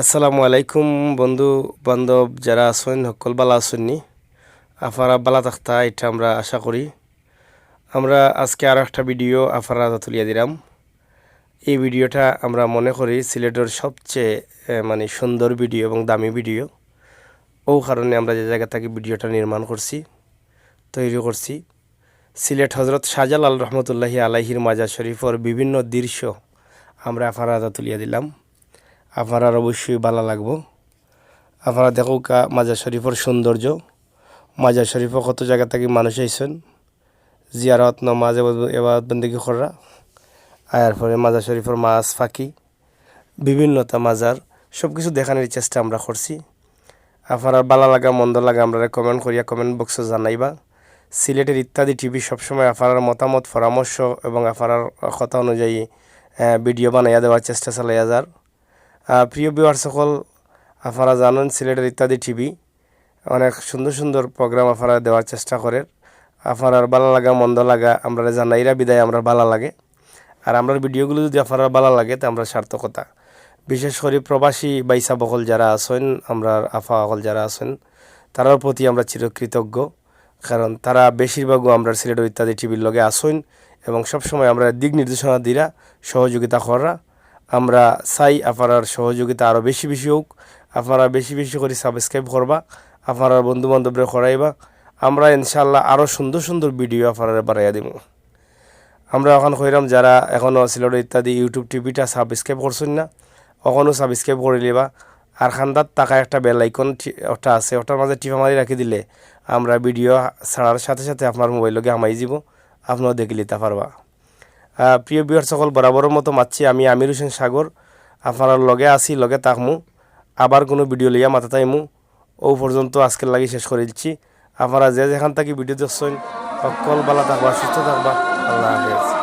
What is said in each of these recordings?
আসসালামু আলাইকুম বন্ধু বান্ধব যারা আছেন, সকল বালা আছেননি আফারা বালা থাকতা এটা আমরা আশা করি। আমরা আজকে আরও একটা ভিডিও আফারা তুলিয়া দিলাম। এই ভিডিওটা আমরা মনে করি সিলেটের সবচেয়ে মানে সুন্দর ভিডিও এবং দামি ভিডিও। ও কারণে আমরা যে জায়গা থেকে ভিডিওটা নির্মাণ করছি, তৈরি করছি। সিলেট হজরত শাহজালাল রহমতুল্লাহি আলাহির মাজার শরীফর বিভিন্ন দৃশ্য আমরা আফারা তুলিয়া দিলাম। আপনার অবশ্যই ভালো লাগবো। আপনারা দেখো কা মাজার শরীফের সৌন্দর্য। মাজার শরীফও কত জায়গা থেকে মানুষ আইসেন জিয়ারত, নমাজ এবার বন্দিগি করা আয়ার পরে মাজার শরীফের মাছ ফাঁকি। বিভিন্নতা মাজার সব কিছু দেখানোর চেষ্টা আমরা করছি। আপনারা ভালো লাগা, মন্দ লাগা আমরা কমেন্ট করিয়া কমেন্ট বক্সে জানাইবা। সিলেটের ইত্যাদি টিভি সবসময় আপনার মতামত, পরামর্শ এবং আপনার কথা অনুযায়ী ভিডিও বানাইয়া দেওয়ার চেষ্টা চালাইয়া যার। প্রিয় বিওয়ার সকল, আপনারা জানেন সিলেটের ইত্যাদি টিভি অনেক সুন্দর সুন্দর প্রোগ্রাম আপনারা দেওয়ার চেষ্টা করে। আপনার ভালো লাগা, মন্দ লাগা, আমরা জানাইরা বিদায়, আমরা ভালো লাগে। আর আমরা ভিডিওগুলো যদি আপনার ভালো লাগে, তা আমরা সার্থকতা। বিশেষ করে প্রবাসী বাইসা বকল যারা আছেন, আমরা আফা সকল যারা আছেন, তারার প্রতি আমরা চিরকৃতজ্ঞ। কারণ তারা বেশিরভাগও আমরা সিলেটের ইত্যাদি টিভির লগে আসেন এবং সবসময় আমরা দিক নির্দেশনা দিরা, সহযোগিতা করা আমরা চাই আপনার সহযোগিতা আরও বেশি বেশি হোক। আপনারা বেশি বেশি করে সাবস্ক্রাইব করবা, আপনারা বন্ধু বান্ধবরা করাইবা। আমরা ইনশাল্লাহ আরও সুন্দর সুন্দর ভিডিও আপনারা বাড়াইয়া দিব। আমরা এখন কইরাম যারা এখনও সিলেট ইত্যাদি ইউটিউব টিভিটা সাবস্ক্রাইব করছেন না এখনও সাবস্ক্রাইব করে লিবা আর খান্দার টাকা একটা বেল আইকন ওটা আছে, ওটার মাঝে টিপা মারি রাখি দিলে আমরা ভিডিও ছাড়ার সাথে সাথে আপনার মোবাইলকে আমাই যাব আপনারা দেখে নিতে পারবা। প্রিয় বিহার সকল, বরাবরের মতো মাতছি আমি আমির হোসেন সাগর। আপনারা লগে আসি লগে তাকমু আবার কোনো ভিডিও লইয়া মাথা তাইমু ও পর্যন্ত আজকের লাগি শেষ করে দিচ্ছি। আপনারা যে যেখান থেকে ভিডিও দেখছেন, সকল বালা থাকবা, সুস্থ থাকবা। আল্লাহ হাফেজ।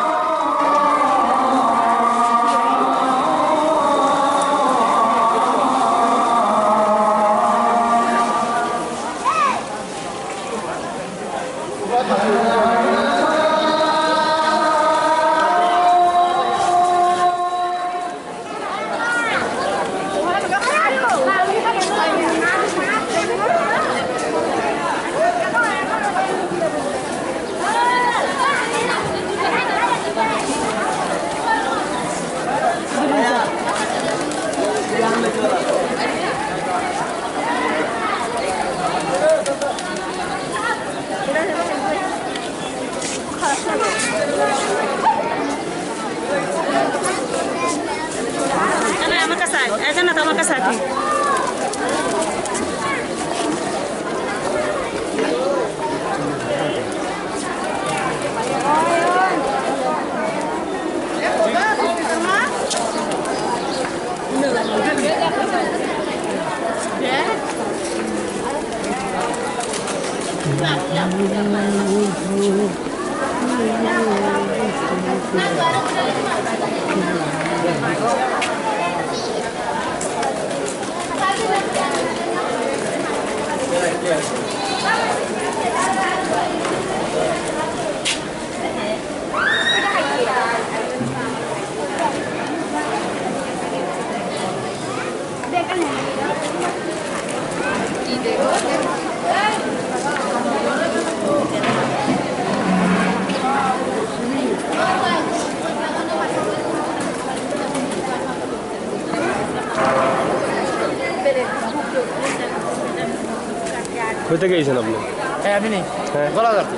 কই থেকে গেছেন আপনি? হ্যাঁ আমি নেই। হ্যাঁ। গলা যাচ্ছে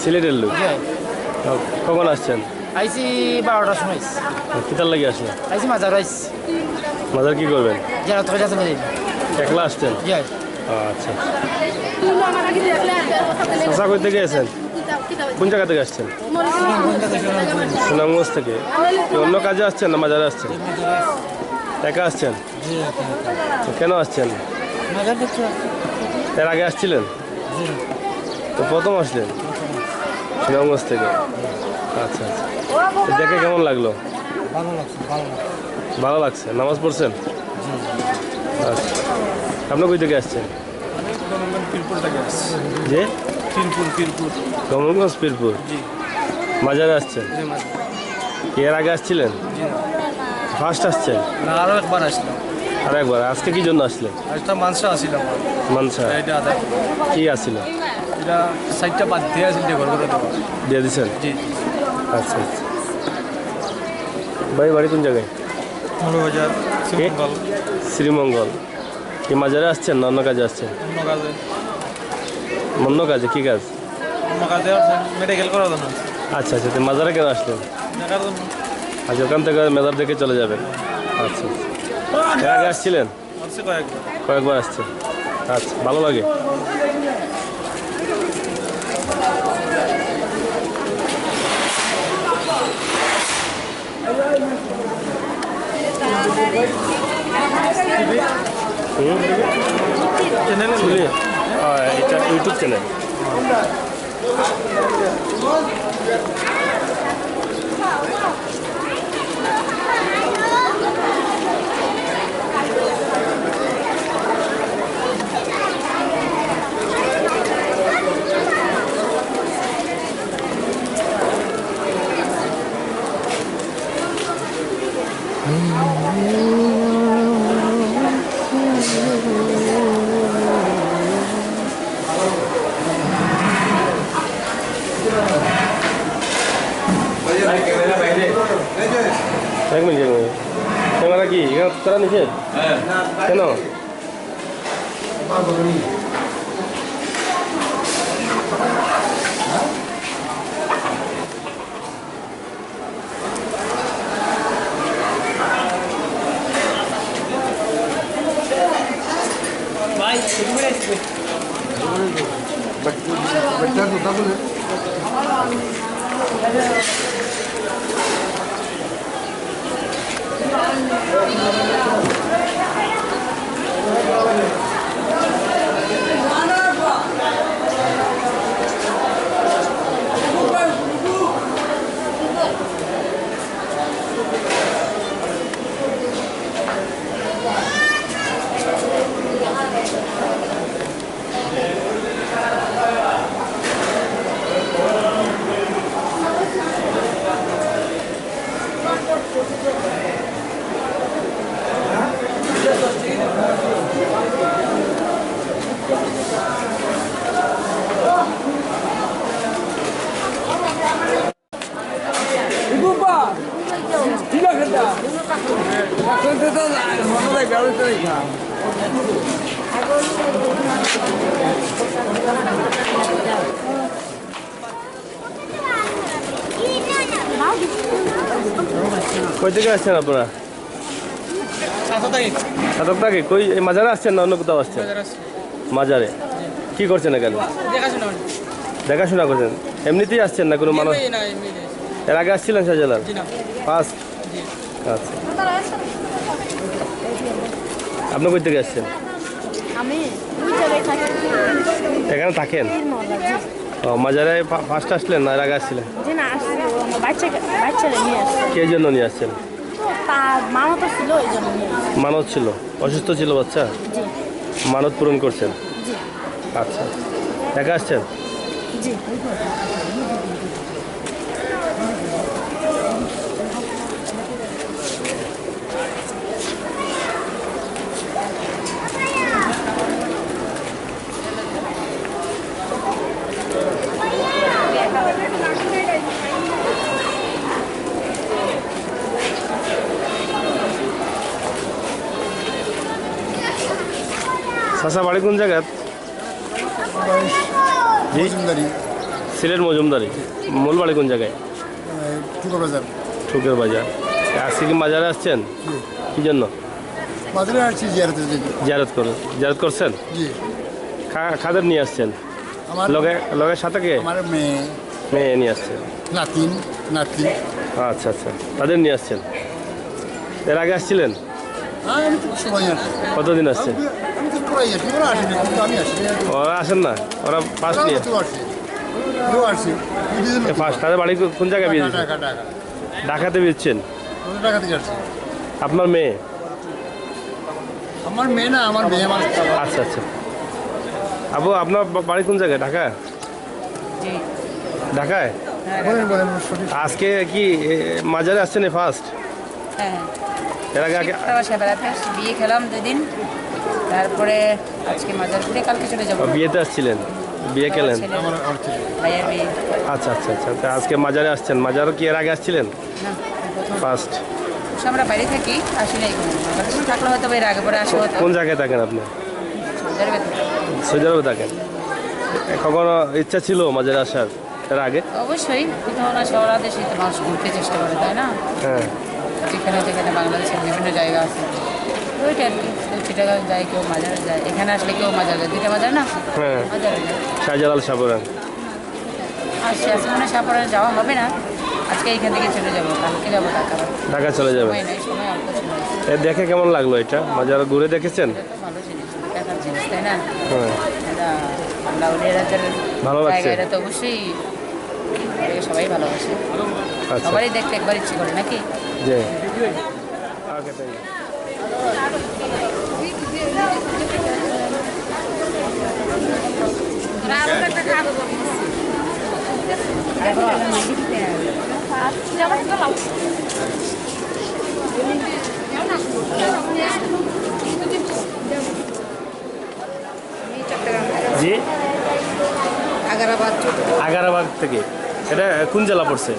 সিলেটের লোক? হ্যাঁ। কখন আসছেন? আইসি বারোটার সময় কিতার লাগে আসলেন? আইসি মাজার আইসি মাজার কি করবেন? যারা তোকে যাচ্ছে একলা আসছেন? জি আচ্ছা। চাষা কই থেকে এসেছেন কোন জায়গা থেকে আসছেন? সুনামগঞ্জ থেকে। অন্য কাজে আসছেন না মাজারে আসছেন? একা আসছেন? কেন আসছেন? এর আগে আসছিলেন? তো প্রথম আসলেন? সুনামগঞ্জ থেকে। আচ্ছা আচ্ছা। দেখে কেমন লাগল? ভালো লাগছে ভালো লাগছে। নামাজ পড়ছেন? আচ্ছা। আপনি কই থেকে আসছেন? যে? কমলগঞ্জ পীরপুর। জি মাজারে। আসছেন এর আগে আসছিলেন? ফার্স্ট আসছেন? আরও একবার আসলাম। আর একবার আজকে কি জন্য আসলে? একটা মাংস আসিল এটা আদায় কি আসছিল এটা সাইডটা বাদ দিয়ে আসিল ঘর দিয়ে দিছেন? জি। আচ্ছা আচ্ছা। ভাই বাড়ি কোন জায়গায়? মৌলবাজার শিবমঙ্গল। শ্রীমঙ্গল। কি মাজারে আসছেন না অন্য কাজে আসছেন? অন্য কাজে। অন্য কাজে কি কাজ? অন্য কাজে মেডিকেল করার জন্য। আচ্ছা আচ্ছা। মাজারে কেন আসলেন? আচ্ছা ওখান থেকে মেজার দেখে চলে যাবেন। আচ্ছা আচ্ছা। এর আগে আসছিলেন আসছে কয়েকবার কয়েকবার আসছেন আচ্ছা ভালো লাগে হুম চ্যানেলে বুঝলি? হ্যাঁ, এটা ইউটিউব চ্যানেল এক মিনিট এক মিনিট ক্যামেরা কি এখানে তারা নিষেধ কেন? কই থেকে আসছেন আপনারা? সাতক থেকে কই এই মাজারে আসছেন না অন্য কোথাও আসছেন? মাজারে কি করছেন এখানে? দেখাশোনা করছেন? এমনিতেই আসছেন না কোনো মানুষ? এর আগে আসছিলেন শাহজালাল? ফার্স্ট আচ্ছা। আপনি কই থেকে আসছেন? এখানে থাকেন? ও মাজারে ফার্স্ট আসলেন না এর আগে আসছিলেন? বাচ্চা বাচ্চারা নিয়ে আসছে। কে জন্য নিয়ে আসছেন? তার মামা ছিল ওই জন্য নিয়ে আসছে। মানত ছিল। অসুস্থ ছিল বাচ্চা? জি। মানত পূরণ করছেন? জি। আচ্ছা। একা আসছেন? জি। সাসা বাড়ি কোন জায়গায়? সিলেট মজুমদারি। মূল বাড়ি কোন জায়গায়? ঠুকের বাজার। আজকে কি বাজারে আসছেন? কি জন্য? বাজারে আসছি জিয়ারতের জন্য। জিয়ারত করে জিয়ারত করছেন? খাদের নিয়ে আসছেন? লগে লগের সাথে কে? আমার মেয়ে। মেয়ে নিয়ে আসছেন নাতিন নাতি আচ্ছা আচ্ছা। তাদের নিয়ে আসছেন? এর আগে আসছিলেন? হ্যাঁ কতদিন আসছেন? ওরা আসেনি না ওরা ফার্স্ট নিয়ে তাদের বাড়ি কোন জায়গায় বিয়ে ঢাকাতে বিয়েছেন আপনার মেয়ে? আমার মেয়ে না আমার মেয়ে আমার আচ্ছা আচ্ছা। আবু আপনার বাড়ি কোন জায়গায়? ঢাকা? ঢাকায়? বলেন বলেন সঠিক। আজকে কি মাজারে আসছেন ফার্স্ট এর আগে বিয়ে খেলাম দুই দিন তারপরে আজকে মাজার ঘুরে কালকে চলে যাব। বিয়েতে আসছিলেন? বিয়ে কেলেন ভাইয়ের বিয়ে। আচ্ছা আচ্ছা আচ্ছা তা আজকে মাজারে আসছেন। মাজারও কি এর আগে আসছিলেন? না ফার্স্ট আমরা বাইরে থাকি আসি নাই থাকলে হয়তো এর আগে পরে আসা কোন জায়গায় থাকেন আপনি? সৌদি আরবে থাকি। থাকেন? কখনো ইচ্ছা ছিল মাজারে আসার এর আগে? অবশ্যই কোথাও না শহর দেশে তো মানুষ ঘুরতে চেষ্টা করে তাই না? হ্যাঁ। যেখানে যেখানে বাংলাদেশের বিভিন্ন জায়গা আছে। ওইটা আর কি। চিটাগাং যায় কেউ মাজারে যায়। এখানে আসলে কেউ মাজার যায়। দুইটা মাজার না? হ্যাঁ। মাজারে যায়। শাহজালাল সাবরান। আজকে মনে হয় যাওয়া হবে না। আজকে এইখান থেকে চলে যাব। কালকে যাব ঢাকা। ঢাকা চলে যাবে। সময় নেই সময় অল্প সময় এ দেখে কেমন লাগল এটা? মাজার ঘুরে দেখেছেন? এটা তো ভালো জিনিস দেখার জিনিস তাই না? হ্যাঁ। এটা ভালো লাগছে? তো অবশ্যই এটাকে সবাই ভালোবাসে। আচ্ছা। সবারই দেখতে একবার ইচ্ছে করে নাকি? জি ওকে থ্যাংক ইউ জি? আগারাবাদ থেকে। এটা কোন জেলা পড়ছে?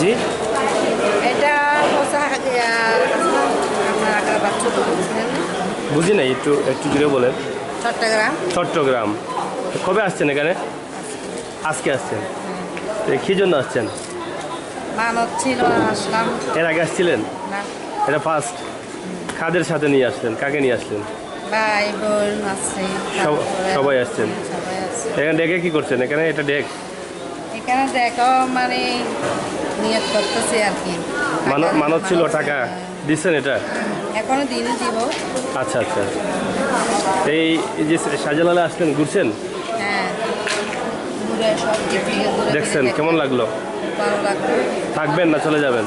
জি? এটা হচ্ছে আপনার আগারাবাদ ছোট বুঝি নাই একটু একটু জুড়ে বলেন। চট্টগ্রাম। চট্টগ্রাম। কবে আসছেন এখানে? আজকে আসছেন। কী জন্য আসছেন? এর আগে আসছিলেন? এটা ফার্স্ট কাদের সাথে নিয়ে আসলেন? কাকে নিয়ে আসলেন? সবাই আসছেন? এখানে ডেকে কি করছেন? এখানে এটা ডেক? এখানে দেখো মানে নিয়ত করতেছে আর কি। মানত ছিল টাকা দিচ্ছেন এটা? এখনও দিনই দিব। আচ্ছা আচ্ছা। এই এই যে শাহজালালে আসলেন ঘুরছেন? হ্যাঁ। দেখছেন কেমন লাগল? থাকবেন না চলে যাবেন?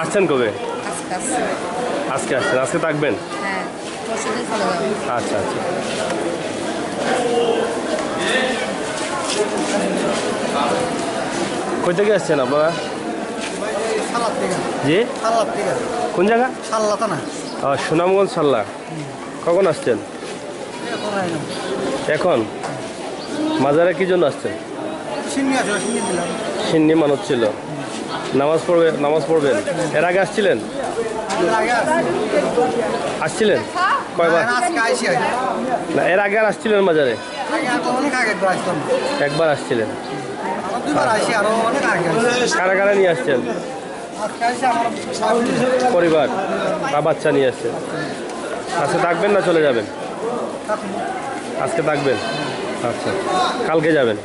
আসছেন কবে? আজকে আসছেন আজকে থাকবেন? হ্যাঁ দিন আচ্ছা আচ্ছা। কই থেকে আসছেন আপনারা? জি? থেকে। কোন জায়গা? ও, সুনামগঞ্জ সাল্লা। কখন আসছেন? এখন মাজারে কি জন্য আসছেন? সিন্নি মানত ছিল। নামাজ পড়বে নামাজ পড়বেন। এর আগে আসছিলেন? আসছিলেন? কয়বার? না এর আগে আর আসছিলেন মাজারে? একবার আসছিলেন। কারা কারা নিয়ে আসছেন? পরিবার বা বাচ্চা নিয়ে আসছেন আজকে থাকবেন না চলে যাবেন? আজকে থাকবেন? আচ্ছা কালকে যাবেন?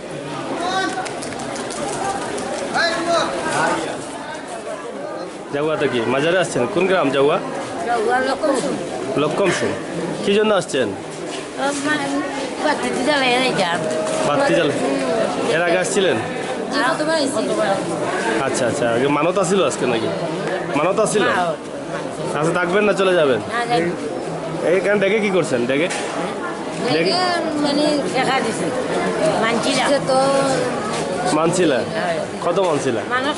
জাগুয়াতে কি? মাজারে আসছেন? কোন গ্রাম জাগুয়া লক্ষম সিং কি জন্য আসছেন? এর আগে আসছিলেন? আচ্ছা আচ্ছা। আগে মানত আসছিল আজকে নাকি? মানত আসছিল আচ্ছা থাকবেন না চলে যাবেন। এইখানে ডেকে কি করছেন? ডেকে? মানে মানছিলেন কত মানছিলেন মানুষ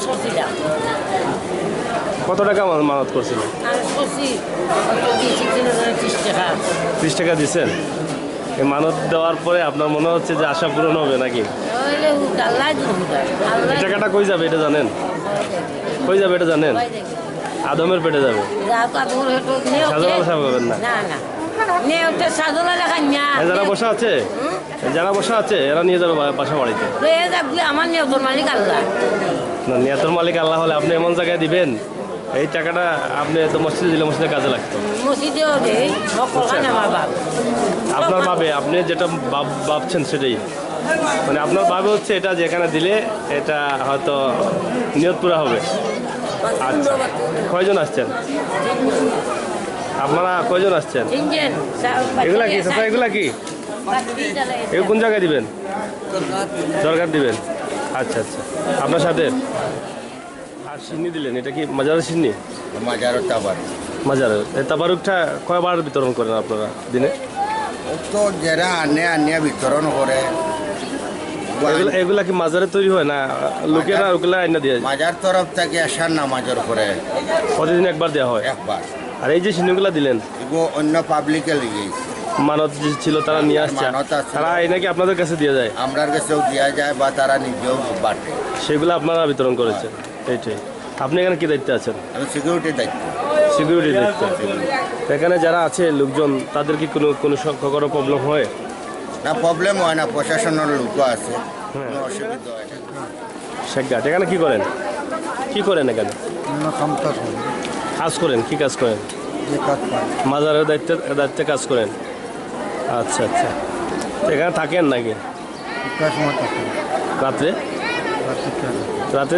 কত টাকা মান- মানত করছিলেন মানুষ করছি। কত দিয়েছি তিন হাজার ত্রিশ টাকা। ত্রিশ টাকা দিচ্ছেন মানত দেওয়ার পরে আপনার মনে হচ্ছে যে আশা পূরণ হবে নাকি? টাকাটা কই যাবে এটা জানেন? কই যাবে এটা জানেন? আদমের পেটে যাবে। সাহেব না। যারা বসা আছে যারা বসা আছে এরা নিয়ে যাবে বাসা বাড়িতে। আমার নিয়তর মালিক আল্লাহ। না নিয়াতর মালিক আল্লাহ হলে আপনি এমন জায়গায় দিবেন এই টাকাটা আপনি তো মসজিদে দিলে মসজিদে কাজে লাগতো। বাপ। আপনার ভাবে আপনি যেটা ভাব- ভাবছেন সেটাই। মানে আপনার ভাবে হচ্ছে এটা যেখানে দিলে এটা হয়তো নিয়ত পুরা হবে। আচ্ছা কয়জন আসছেন? আপনারা কয়জন আসছেন? এগুলা কি? চাচা এগুলা কি? এগুলো কোন জায়গায় দিবেন? দরকার দিবেন। আচ্ছা আচ্ছা। আপনার সাথে? আর সিন্নি দিলেন এটা কি মাজারের সিন্নি? মাজারও তাবার মাজারের। এই তাবারুকটা কয়বার বিতরণ করেন আপনারা দিনে? তো যারা আনে আনিয়া বিতরণ করে। এগুলা কি মাজারে তৈরি হয় না লোকেরা ওগুলা আইনা দিয়ে? মাজার তরফ থেকে আসার নামাজের পরে প্রতিদিন একবার দেওয়া হয়? একবার। আর এই যে সিনেগুলা দিলেন অন্য পাবলিকে লিগে মানত যে ছিল তারা নিয়ে আসছে। তারা এই নাকি আপনাদের কাছে দিয়ে যায়? আমরার কাছেও দেওয়া যায় বা তারা নিজেও বাটে। সেগুলো আপনারা বিতরণ করেছেন। এইটাই। আপনি এখানে কি দায়িত্বে আছেন? আমি সিকিউরিটি দায়িত্ব। সিকিউরিটি দায়িত্ব। এখানে যারা আছে লোকজন তাদের কি কোনো কোনো কখনো প্রবলেম হয়? না প্রবলেম হয় না প্রশাসনের লোকও আছে। কোনো অসুবিধা হয় না। শেখঘাট এখানে কি করেন? কি করেন এখানে? কাজ করেন? কি কাজ করেন? মাজারের দায়িত্বে দায়িত্বে কাজ করেন? আচ্ছা আচ্ছা। এখানে থাকেন নাকি? কাজ সময় থাকে। রাত্রে? রাত্রি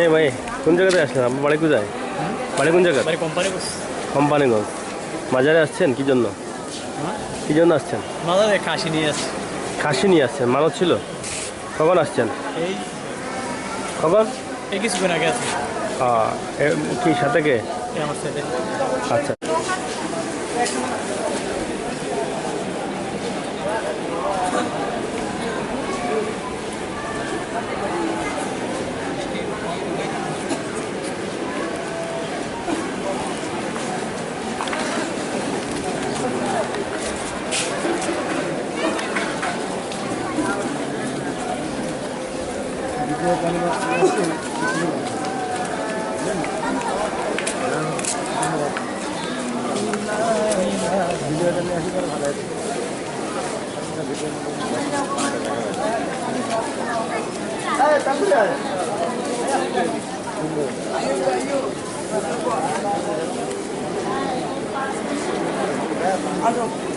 এ ভাই কোন জায়গাতে আসলেন? আপনার বাড়ি কোথায়? বাড়ি কোন জায়গা? কোম্পানি কোম্পানিগঞ্জ। মাজারে আসছেন? কি জন্য? কি জন্য আসছেন? মাদারে কাশি নিয়ে আসছে। খাসি নিয়ে আসছেন? মানত ছিল? কখন আসছেন? এই কখন? এই কিছুক্ষণ আগে এ, কি সাথে কে? আমার সাথে। আচ্ছা। 아유,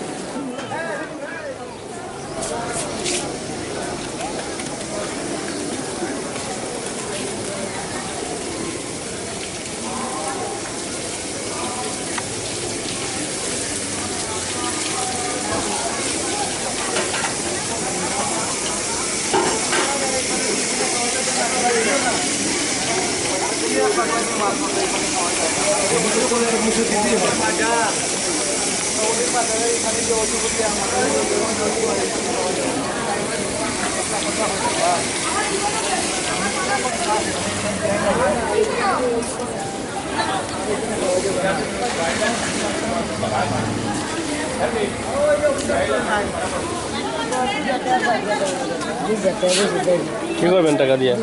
কি করবেন টাকা দিয়ে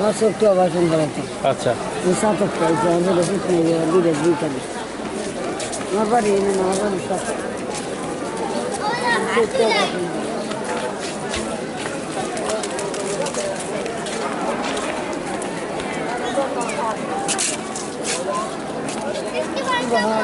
আমার ছোট্ট অপারেশন করাতে আচ্ছা সাতক পাইছে আমাদের ওষুধ নিয়ে যাওয়া দুধের দুই তারিখ আমার বাড়ি এনে আমার বাড়ি সাতক ছোট্ট অপারেশন এর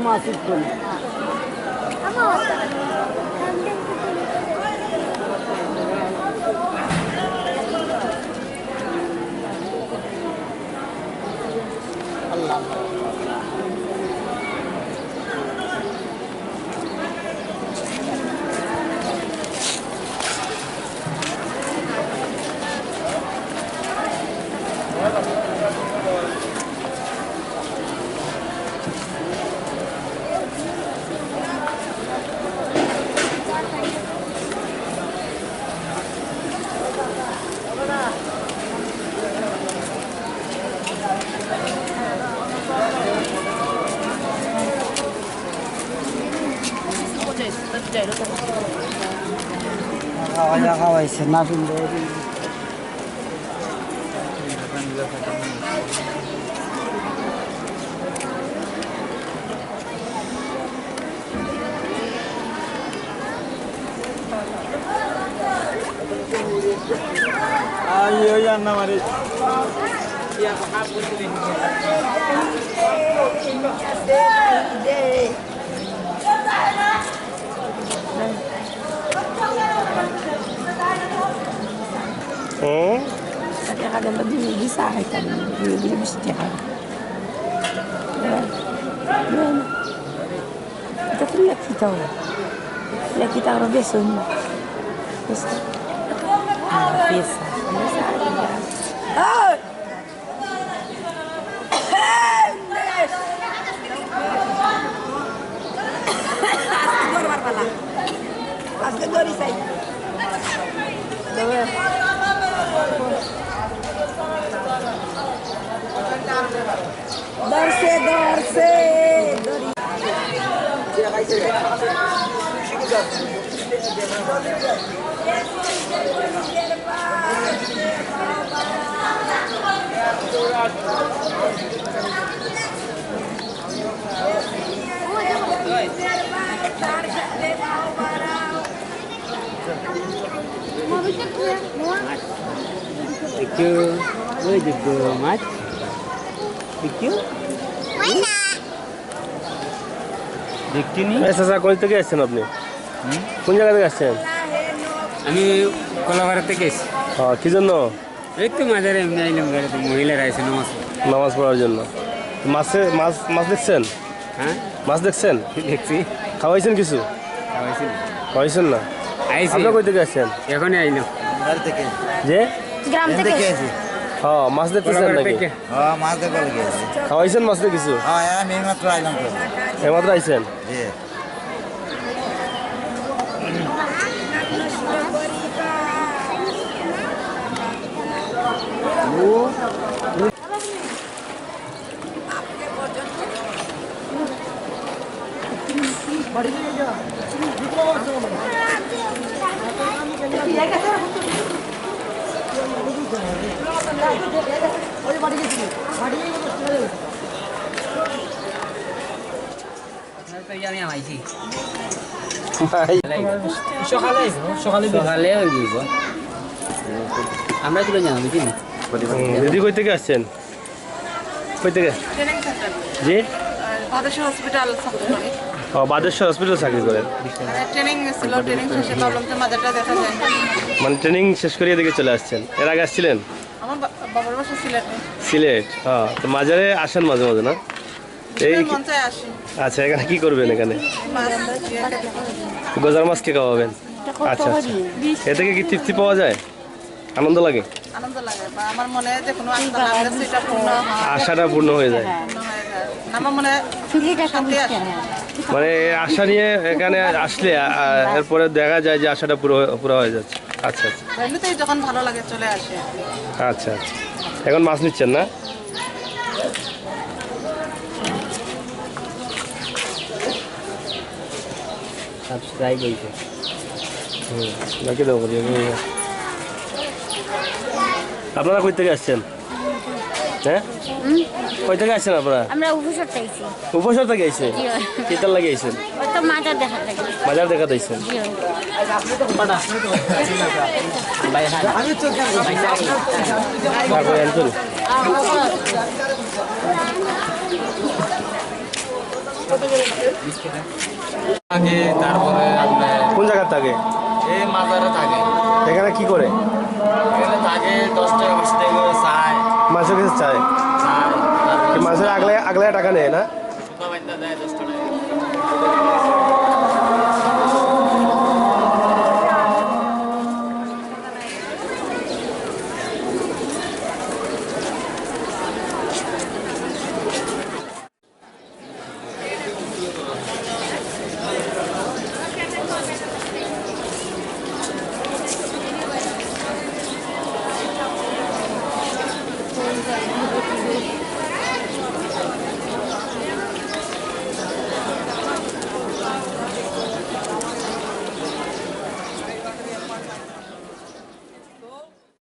মধ্যে কেউ There's you there. Ayo yang saya Kadang-kadang lebih disahkan, lebih Dorce, Thank you very much. Thank you. নি চাচা কোন থেকে আসছেন আপনি? কোন জায়গা থেকে আসছেন? আমি কলাপাড়া থেকে এসেছি। হ্যাঁ কি জন্য? এই তো মাঝারে এমনি আইলাম গাড়িতে মহিলারা আছে নমাজ নামাজ পড়ার জন্য। মাছে মাছ মাছ দেখছেন? হ্যাঁ? মাছ দেখছেন? দেখছি। খাওয়াইছেন কিছু। খাওয়াইছেন না? আইছি। আপনার কই থেকে আসছেন? এখনই আইলাম। থেকে। যে? গ্রাম থেকে হ্যাঁ মাছ দেখতেছেন নাকি? হ্যাঁ মাছ গেছি খাওয়াইছেন মাছটা কিছু? হ্যাঁ আমি এইমাত্র আইলাম তো এমাত্র আইছেন? জি। ভাই, সকালে সকালে সকালে গিয়েব আমরা তুলে জানা বুঝি দিদি কই থেকে আসছেন? কই থেকে? জি? হসপিটাল ও বাদেশ্বর হসপিটাল চাকরি করেন। ছিল ট্রেনিং মানে ট্রেনিং শেষ করে এদিকে চলে আসছেন। এর আগে আসছিলেন? বাবার বাসা সিলেটে। সিলেট হ্যাঁ। তো মাঝারে আসেন মাঝে মাঝে না? এই আসি। আচ্ছা এখানে কি করবেন এখানে? গজার মাছ কে খাওয়াবেন? আচ্ছা আচ্ছা। এ থেকে কি তৃপ্তি পাওয়া যায়? আনন্দ লাগে? আনন্দ লাগে বা আমার মনে যে কোনো আশা লাগলে সেটা পূর্ণ হয়। আশাটা পূর্ণ হয়ে যায়। পূর্ণ হয়ে যায়। আমার মনে শান্তি আসে। মানে আশা নিয়ে এখানে আসলে এরপরে দেখা যায় যে আশাটা পুরো পুরো হয়ে যাচ্ছে। আচ্ছা আচ্ছা। এমনিতেই যখন ভালো লাগে চলে আসে। আচ্ছা আচ্ছা। এখন মাছ নিচ্ছেন না? সাবস্ক্রাইব হয়েছে। হুম বাকি দেবো করি আমি। আপনারা কই থেকে আসছেন? হ্যাঁ? কই থেকে আসছেন আপনারা? আমরা উপসর চাইছি উপসর থেকে আইছেন কিতার লাগে আইছেন? তো মাথা দেখা লাগে বাজার দেখা দিয়েছেন আগে তারপরে কোন জায়গার থাকে এই মাজারে থাকে এখানে কি করে? এখানে থাকে দশ টাকা বিশ টাকা করে চায়। মাছের কাছে চায়। চায় তারপরে কি মাছের আগলে আগলে